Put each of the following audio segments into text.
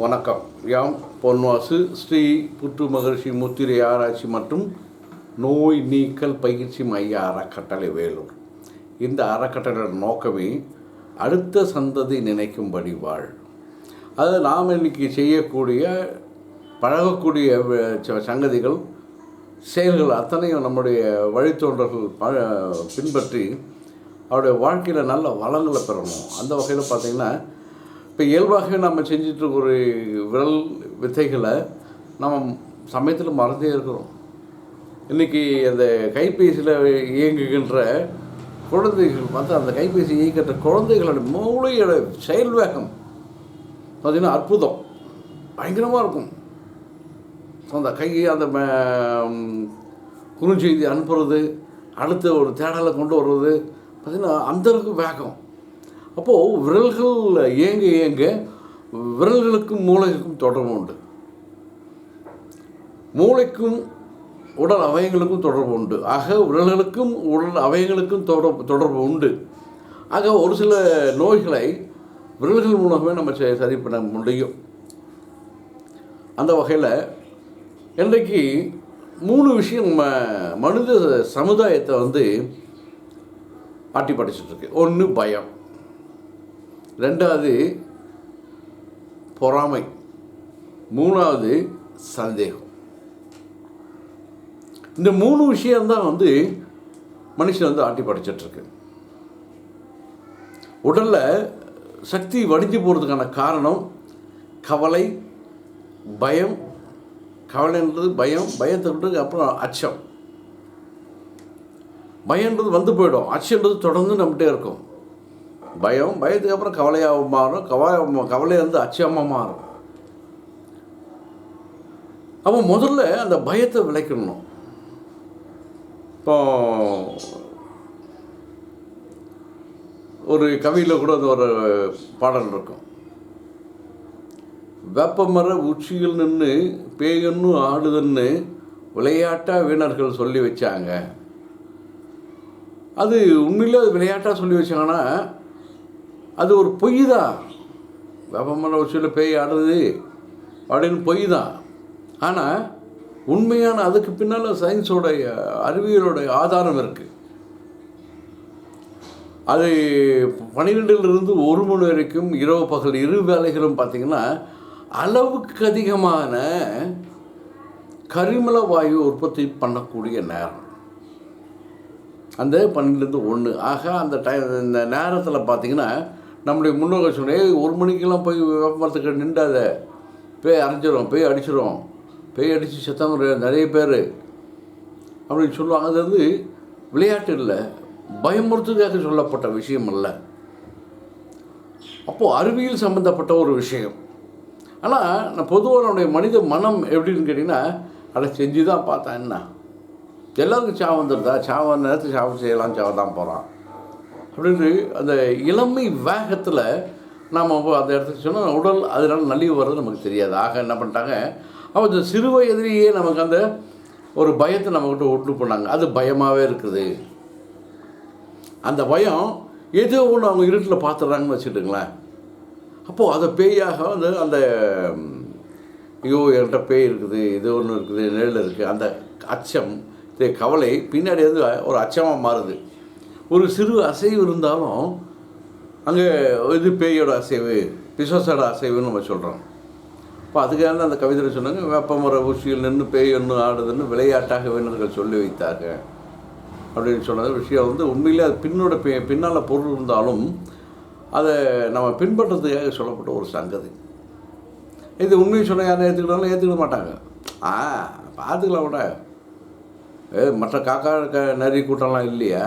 வணக்கம். யாம் பொன்வாசு ஸ்ரீ புற்று மகர்ஷி முத்திரை ஆராய்ச்சி மற்றும் நோய் நீக்கல் பயிற்சி மைய அறக்கட்டளை வேலூர். இந்த அறக்கட்டளையோட நோக்கமே அடுத்த சந்ததி நினைக்கும்படி வாழ். அது நாம் இன்னைக்கு செய்யக்கூடிய பழகக்கூடிய ச- சங்கதிகள் செயல்கள் அத்தனையும் நம்முடைய வழித்தோன்றர்கள் பின்பற்றி அவருடைய வாழ்க்கையில் நல்ல வளங்களை பெறணும். அந்த வகையில் பார்த்திங்கன்னா இப்போ இயல்பாகவே நம்ம செஞ்சுட்டு ஒரு விரல் வித்தைகளை நம்ம சமயத்தில் மறந்தே இருக்கிறோம். இன்றைக்கி அந்த கைபேசியில் இயங்குகின்ற குழந்தைகள் பார்த்து அந்த கைபேசி இயக்கின்ற குழந்தைகளோட மூளையோட செயல் வேகம் பார்த்திங்கன்னா அற்புதம். பயங்கரமாக இருக்கும். அந்த கை அந்த குறுஞ்செய்தி அனுப்புறது அடுத்த ஒரு தேடலை கொண்டு வர்றது பார்த்திங்கன்னா அந்த அளவுக்கு வேகம். அப்போது விரல்கள் இயங்க இயங்க விரல்களுக்கும் மூளைக்கும் தொடர்பு உண்டு. மூளைக்கும் உடல் அவயங்களுக்கும் தொடர்பு உண்டு. ஆக விரல்களுக்கும் உடல் அவயங்களுக்கும் தொடர்பு தொடர்பு உண்டு. ஆக ஒரு சில நோய்களை விரல்கள் மூலமே நம்ம ச- சரி பண்ண முடியும். அந்த வகையில் இன்றைக்கு மூணு விஷயம் நம்ம மனித சமுதாயத்தை வந்து ஆட்டி படைச்சிட்டுருக்கு ஒன்று பயம். ரெண்டாவது பொறாமை. மூணாவது சந்தேகம். இந்த மூணு விஷயம்தான் வந்து மனுஷன் வந்து ஆட்டி படைச்சிட்ருக்கு. உடலில் சக்தி வடிஞ்சு போகிறதுக்கான காரணம் கவலை பயம். கவலைன்றது பயம் பயத்தை விட்டு அப்புறம் அச்சம். பயன்றது வந்து போயிடும். அச்சன்றது தொடர்ந்து நம்மகிட்டே இருக்கும். பயம் பயத்துக்கு அப்புறம் கவலையாக மாறும். கவலை கவலையிலேருந்து வந்து அச்சமாக மாறும். அப்போ முதல்ல அந்த பயத்தை விளைக்கணும். இப்போ ஒரு கவியில் கூட அது ஒரு பாடல் இருக்கும். வேப்பமர உச்சியில் நின்று பேயன்னு ஆடுதுன்னு விளையாட்டாக வீணர்கள் சொல்லி வச்சாங்க. அது உண்மையிலே அது விளையாட்டாக சொல்லி வச்சாங்கன்னா அது ஒரு பொய் தான். வேப்பமர உச்சியில் பேய் ஆடுறது அப்படின்னு பொய் தான். ஆனால் உண்மையான அதுக்கு பின்னால் சயின்ஸோடைய அறிவியலோடைய ஆதாரம் இருக்குது அது பன்னிரெண்டிலிருந்து ஒரு மணி வரைக்கும் இரவு பகல் இரு வேலைகளும் பார்த்திங்கன்னா அளவுக்கு அதிகமான கரிமல வாயு உற்பத்தி பண்ணக்கூடிய நேரம். அந்த பன்னெண்டுலேருந்து ஒன்று ஆக அந்த டைம் இந்த நேரத்தில் பார்த்திங்கன்னா நம்முடைய முன்னோர்கள் சொன்னே ஒரு மணிக்கெல்லாம் போய் வேப்பமரத்துக்கு நின்றாத. பேய் அரைஞ்சிரும் பேய் அடிச்சிடும் பேய் அடித்து செத்தவங்க நிறைய பேர். அப்படின்னு சொல்லுவாங்க. அது வந்து விளையாட்டு இல்லை. பயமுறுத்துக்காக சொல்லப்பட்ட விஷயம் அல்ல. அப்போது அறிவியல் சம்மந்தப்பட்ட ஒரு விஷயம். ஆனால் நான் பொதுவாக நம்முடைய மனித மனம் எப்படின்னு கேட்டிங்கன்னா அதை செஞ்சு தான் பார்த்தேன் என்ன? எல்லாருக்கும் சாவு வந்துடுதா சாவ நேரத்துக்கு சாவு செய்யலாம் சாவ தான் போகிறான் அப்படின்ட்டு அந்த இளமை வேகத்தில் நாம் அந்த இடத்துக்கு சொன்னால் உடல் அதனால நலிவு வர்றது நமக்கு தெரியாது. ஆக என்ன பண்ணிட்டாங்க? அப்போ இந்த சிறு வயதிலேயே நமக்கு அந்த ஒரு பயத்தை நம்மக்கிட்ட ஒட்டு பண்ணாங்க அது பயமாகவே இருக்குது. அந்த பயம் ஏதோ ஒன்று அவங்க இருட்டில் பார்த்துட்றாங்கன்னு வச்சுட்டுங்களேன் அப்போது அதை பேயாக வந்து அந்த ஐயோ என்கிட்ட பேய் இருக்குது இது ஒன்று இருக்குது நெல் இருக்குது அந்த அச்சம் கவலை பின்னாடி வந்து ஒரு அச்சமாக மாறுது. ஒரு சிறு அசைவு இருந்தாலும் அங்கே இது பேயோட அசைவு பிசாசோட அசைவுன்னு நம்ம சொல்கிறோம் இப்போ அதுக்காக அந்த கவிதையில் சொன்னாங்க வேப்பமர ஊசியில் நின்று பேய் ஒன்று ஆடுதுன்னு விளையாட்டாக வீணர்கள் சொல்லி வைத்தாங்க அப்படின்னு சொன்னது விஷயம் வந்து உண்மையிலே அது பின்னோட பி பின்னால் பொருள் இருந்தாலும் அதை நம்ம பின்பற்றுறதுக்காக சொல்லப்பட்ட ஒரு சங்கதி. இது உண்மையை சொன்னால் யாரும் ஏற்றுக்கிட்டாலும் ஏற்றுக்க மாட்டாங்க. ஆ பார்த்துக்கலாம் விட ஏ மற்ற காக்கா க நரி கூட்டம்லாம் இல்லையா?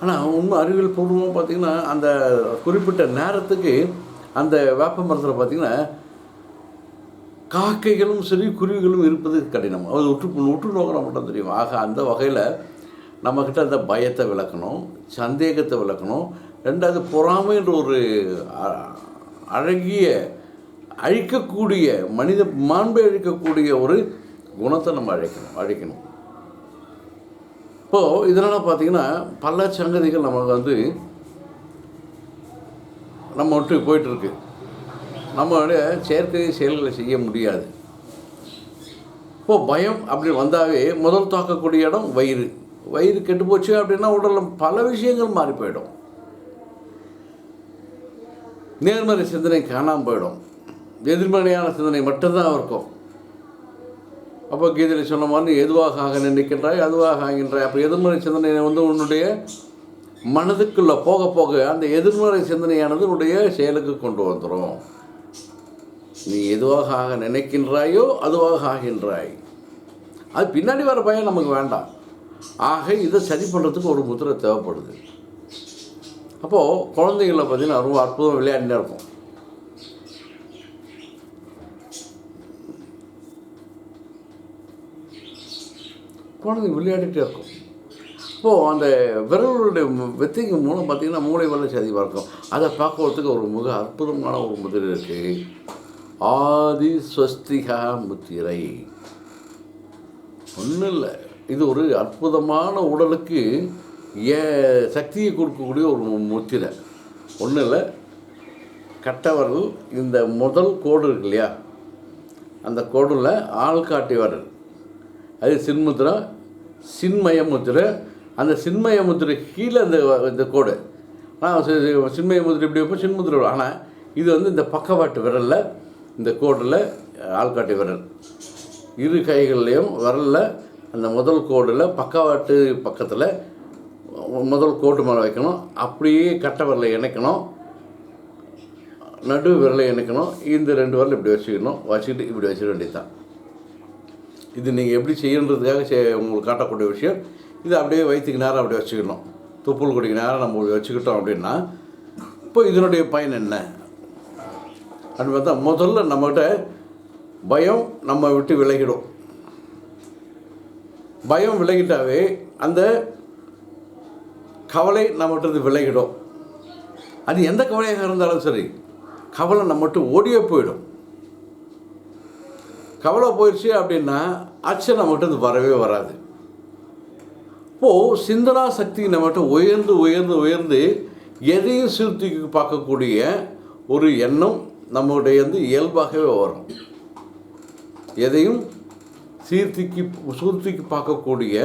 ஆனால் உண்மை அறிவியல் பூர்வமாக பார்த்திங்கன்னா அந்த குறிப்பிட்ட நேரத்துக்கு அந்த வேப்ப மரத்தில் பார்த்திங்கன்னா காக்கைகளும் சரி குருவிகளும் இருப்பது கடினம். அது உற்று உற்று நோக்கினா மட்டும் தெரியும். ஆக அந்த வகையில் நம்மக்கிட்ட அந்த பயத்தை விளக்கணும் சந்தேகத்தை விளக்கணும். ரெண்டாவது பொறாமைன்ற ஒரு அழகிய அழிக்கக்கூடிய மனித மாண்பை அழிக்கக்கூடிய ஒரு குணத்தை நம்ம அழைக்கணும் அழிக்கணும். இப்போது இதனால் பார்த்தீங்கன்னா பல சங்கதிகள் நமக்கு வந்து நம்ம விட்டு போயிட்டுருக்கு. நம்மளுடைய செயற்கை செயல்களை செய்ய முடியாது. இப்போது பயம் அப்படி வந்தாவே முதல் தாக்கக்கூடிய இடம் வயிறு. வயிறு கெட்டு போச்சு அப்படின்னா உடலில் பல விஷயங்கள் மாறி போயிடும். நேர்மறை சிந்தனை காணாமல் போயிடும். எதிர்மறையான சிந்தனை மட்டும்தான் இருக்கும். அப்போ கீதையில் சொன்ன மாதிரி எதுவாக ஆக நினைக்கின்றாய் அதுவாக ஆகின்றாய். அப்போ எதிர்மறை சிந்தனை வந்து உன்னுடைய மனதுக்குள்ளே போக போக அந்த எதிர்மறை சிந்தனையானது உன்னுடைய செயலுக்கு கொண்டு வந்துடும் நீ எதுவாக ஆக நினைக்கின்றாயோ அதுவாக ஆகின்றாய். அது பின்னாடி வர பையன் நமக்கு வேண்டாம். ஆக இதை சரி பண்ணுறதுக்கு ஒரு முத்திரை தேவைப்படுது. அப்போது குழந்தைங்கள பார்த்தீங்கன்னா ரொம்ப அற்புதம் விளையாடினே இருக்கும் குழந்தைங்க விளையாடிட்டே இருக்கும். இப்போது அந்த விரல்களுடைய வெத்திக்கு மூலம் பார்த்திங்கன்னா மூளை வளர்ச்சி அதிகமாக இருக்கும். அதை பார்க்கறதுக்கு ஒரு மிக அற்புதமான ஒரு முதிரை இருக்குது ஆதி ஸ்வஸ்திகா முத்திரை. ஒன்றும் இல்லை. இது ஒரு அற்புதமான உடலுக்கு ஏ சக்தியை கொடுக்கக்கூடிய ஒரு முத்திரை. ஒன்றும் இல்லை. கட்டவரல் இந்த முதல் கோடு இருக்கு இல்லையா? அந்த கோடில் ஆள்காட்டி வரல் அது சின்முத்திரா சின்மய முத்திரை. அந்த சின்மய முத்திரை கீழே இந்த இந்த கோடு. ஆனால் சின்மய முத்திரை இப்படி வைப்போம் சின்முத்திரை ஆனால் இது வந்து இந்த பக்கவாட்டு விரலில் இந்த கோடில் ஆள்காட்டி விரல். இரு கைகள்லேயும் விரலில் அந்த முதல் கோடில் பக்கவாட்டு பக்கத்தில் முதல் கோட்டு மேலே வைக்கணும். அப்படியே கட்டை விரலை இணைக்கணும். நடு விரலை இணைக்கணும். இந்த ரெண்டு விரல் இப்படி வச்சுக்கணும். வச்சுக்கிட்டு இப்படி வச்சிட வேண்டியதுதான். இது நீங்கள் எப்படி செய்யணுன்றதுக்காக செய் உங்களுக்கு காட்டக்கூடிய விஷயம். இது அப்படியே வயிற்றுக்கு நேரம் அப்படியே வச்சுக்கணும். துப்புள் குடிக்கு நேரம் நம்ம வச்சுக்கிட்டோம் அப்படின்னா இப்போ இதனுடைய பயன் என்ன? அப்படின்னு பார்த்தா முதல்ல நம்மகிட்ட பயம் நம்ம விட்டு விலகிடும். பயம் விலகிட்டாவே அந்த கவலை நம்மகிட்ட இருந்து விலகிடும். அது எந்த கவலையாக இருந்தாலும் சரி கவலை நம்மகிட்ட ஓடியே போயிடும். கவலை போயிடுச்சு அப்படின்னா அச்சம் நம்மகிட்ட இருந்து வரவே வராது. இப்போது சிந்தனா சக்தி நம்மகிட்ட உயர்ந்து உயர்ந்து உயர்ந்து எதையும் சீர்தூக்கி பார்க்கக்கூடிய ஒரு எண்ணம் நம்முடைய வந்து இயல்பாகவே வரும். எதையும் சீர்த்திக்கு சீர்தூக்கி பார்க்கக்கூடிய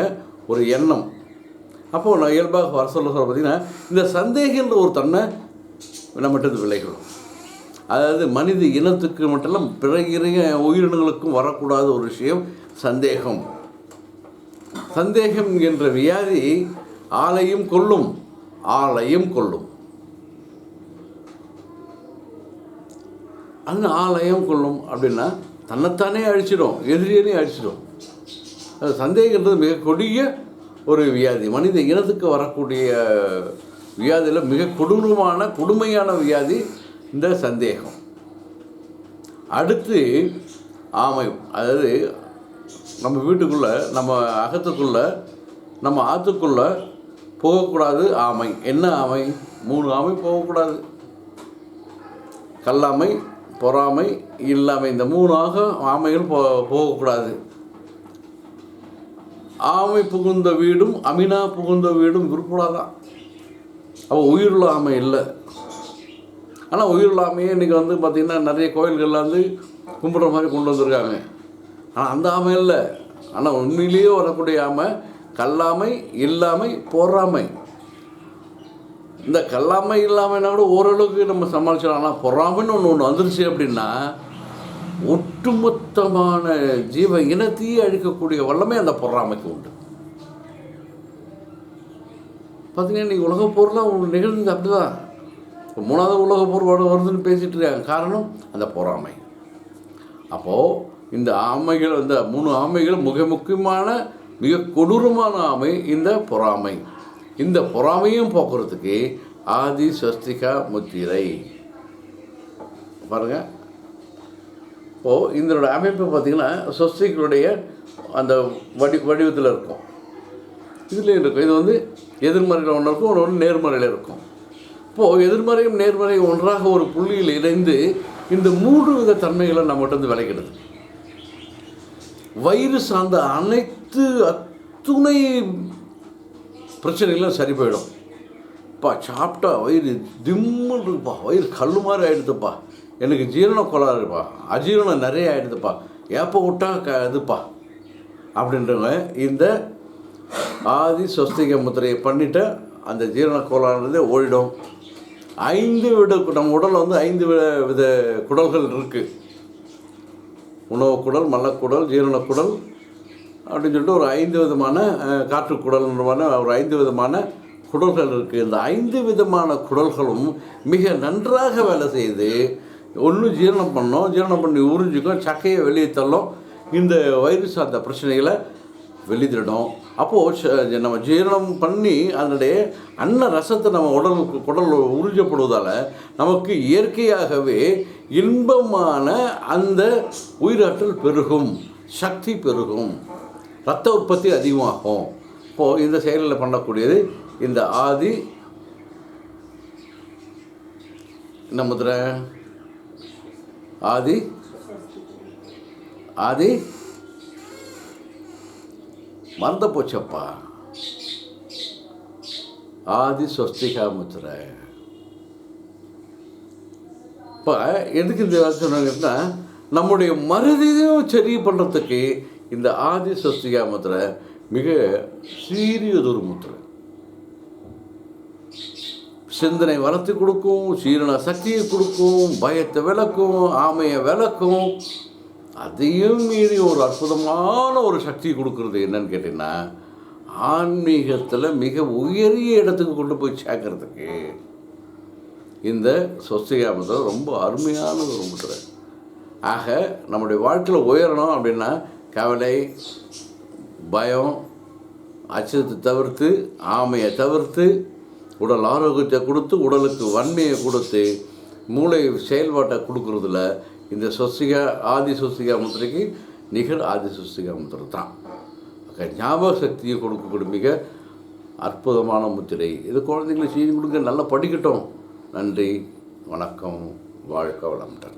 ஒரு எண்ணம். அப்போது நான் இயல்பாக வர சொல்ல சொல்ல பார்த்தீங்கன்னா இந்த சந்தேகன்ற ஒரு தன்மை நம்மகிட்ட விளைகிறோம் அதாவது மனித இனத்துக்கு மட்டும் இல்ல பிற இறைய உயிரினங்களுக்கும் வரக்கூடாத ஒரு விஷயம் சந்தேகம். சந்தேகம் என்ற வியாதி ஆளையும் கொல்லும் ஆளையும் கொல்லும். அந்த ஆலயம் கொள்ளும் அப்படின்னா தன்னைத்தானே அழிச்சிடும் எதிரியனே அழிச்சிடும். அது சந்தேகன்றது மிக கொடிய ஒரு வியாதி. மனித இனத்துக்கு வரக்கூடிய வியாதியில் மிக கொடூரமான கொடுமையான வியாதி இந்த சந்தேகம். அடுத்து ஆமை அதாவது நம்ம வீட்டுக்குள்ளே நம்ம அகத்துக்குள்ளே நம்ம ஆற்றுக்குள்ளே போகக்கூடாது ஆமை. என்ன ஆமை? மூணு ஆமை போகக்கூடாது. கல்லாமை பொறாமை இல்லாமை இந்த மூணு ஆக ஆமைகள் போ போகக்கூடாது. ஆமை புகுந்த வீடும் அமினா புகுந்த வீடும் விருப்படாதான் அவள் உயிருள்ள ஆமை இல்லை. ஆனால் உயிருள்ள ஆமையே இன்றைக்கி வந்து பார்த்திங்கன்னா நிறைய கோயில்களில் வந்து கும்பிட்ற மாதிரி கொண்டு வந்திருக்காங்க. ஆனால் அந்த ஆமை இல்லை. ஆனால் உண்மையிலேயே வரக்கூடிய ஆமை கல்லாமை இல்லாமை பொறாமை. இந்த கல்லாமை இல்லாமைன்னா கூட ஓரளவுக்கு நம்ம சமாளிச்சிடலாம். ஆனால் பொறாமைன்னு ஒன்று ஒன்று வந்துருச்சு அப்படின்னா ஒட்டுமொத்தமான ஜீவ இனத்தையே அழிக்கக்கூடிய வல்லமை அந்த பொறாமைக்கு உண்டு. பார்த்தீங்கன்னா இன்றைக்கி உலக பொருளாக நிகழ்ந்து அப்படி அப்படிதான். இப்போ மூணாவது உலக போர் வருதுன்னு பேசிகிட்டு இருக்காங்க. காரணம் அந்த பொறாமை. அப்போது இந்த ஆமைகள் இந்த மூணு ஆமைகள் மிக முக்கியமான மிக கொடூரமான ஆமை இந்த பொறாமை. இந்த பொறாமையும் போக்குறதுக்கு ஆதி ஸ்வஸ்திகா முத்திரை. பாருங்கள் இப்போது இதனோட அமைப்பு பார்த்திங்கன்னா ஸ்வஸ்திகளுடைய அந்த வடி வடிவத்தில் இருக்கும். இதுலேயும் இருக்கும். இது வந்து எதிர்மறையில் ஒன்று இருக்கும் ஒன்று ஒன்று நேர்மறையில் இருக்கும். இப்போது எதிர்மறையும் நேர்மறையும் ஒன்றாக ஒரு புள்ளியில் இணைந்து இந்த மூன்று வித தன்மைகளை நம்மகிட்ட வந்து விளைக்கிறது வயிறு சார்ந்த அனைத்து அத்துணை பிரச்சனைகளும் சரி போயிடும். இப்போ சாப்பிட்டா வயிறு திம்முன்னு இருக்குப்பா வயிறு கல் மாதிரி ஆகிடுதுப்பா எனக்கு ஜீரண கோளாறுப்பா அஜீரணம் நிறைய ஆகிடுதுப்பா ஏப்போ விட்டா க இதுப்பா. அப்படின்றவங்க இந்த ஆதி சொஸ்திக முத்திரையை பண்ணிவிட்டு அந்த ஜீரண கோளாறுன்றதே ஓடிடும். ஐந்து விட நம்ம உடலில் வந்து ஐந்து வித வித குடல்கள் இருக்குது உணவு குடல் மலக்குடல் ஜீரணக்குடல் அப்படின்னு சொல்லிட்டு ஒரு ஐந்து விதமான காற்று குடல்மான ஒரு ஐந்து விதமான குடல்கள் இருக்குது இந்த ஐந்து விதமான குடல்களும் மிக நன்றாக வேலை செய்து ஒன்று ஜீரணம் பண்ணோம் ஜீரணம் பண்ணி உறிஞ்சிக்கும் சக்கையை வெளியே தள்ளும் இந்த வயிறு சார்ந்த பிரச்சனைகளை வெளியிடும் அப்போது நம்ம ஜீரணம் பண்ணி அதனுடைய அன்ன ரசத்தை நம்ம உடலுக்கு குடல் உறிஞ்சப்படுவதால் நமக்கு இயற்கையாகவே இன்பமான அந்த உயிராற்றல் பெருகும் சக்தி பெருகும் ரத்த உற்பத்தி அதிகமாகும். இப்போது இந்த செயலில் பண்ணக்கூடியது இந்த ஆதி என்ன முதிரை ஆதி ஆதி மறந்து போச்சப்பா. ஆதி ஸ்வஸ்திகா முத்திரை. இப்போ எதுக்கு இந்த வார்த்தை சொன்னாங்கன்னா நம்முடைய மருதியும் சரி பண்ணுறதுக்கு இந்த ஆதி ஸ்வஸ்திகா முத்திரை மிக சீரியதொரு முத்திரை. சிந்தனை வளர்த்து கொடுக்கும் சீரண சக்தியை கொடுக்கும் பயத்தை விளக்கும் ஆமையை விளக்கும். அதையும் மீறி ஒரு அற்புதமான ஒரு சக்தி கொடுக்கறது என்னன்னு கேட்டிங்கன்னா ஆன்மீகத்தில் மிக உயரிய இடத்துக்கு கொண்டு போய் சேர்க்கறதுக்கு இந்த சொஸ்திகா ரொம்ப அருமையான ஒரு முத்திரை ஆக நம்முடைய வாழ்க்கையில் உயரணும் அப்படின்னா கவலை பயம் அச்சத்தை தவிர்த்து ஆமையை தவிர்த்து உடல் ஆரோக்கியத்தை கொடுத்து உடலுக்கு வன்மையை கொடுத்து மூளை செயல்பாட்டை கொடுக்குறதுல இந்த சொஸ்திகா ஆதி சொஸ்திகா முத்திரைக்கு நிகர் ஆதி சொஸ்திகா முத்திரை தான். ஞாபக சக்தியை கொடுக்கக்கூடிய மிக அற்புதமான முத்திரை. இது குழந்தைங்களை செய்து கொடுங்க. நல்லா படிக்கட்டும். நன்றி வணக்கம் வாழ்க வளமுடன்.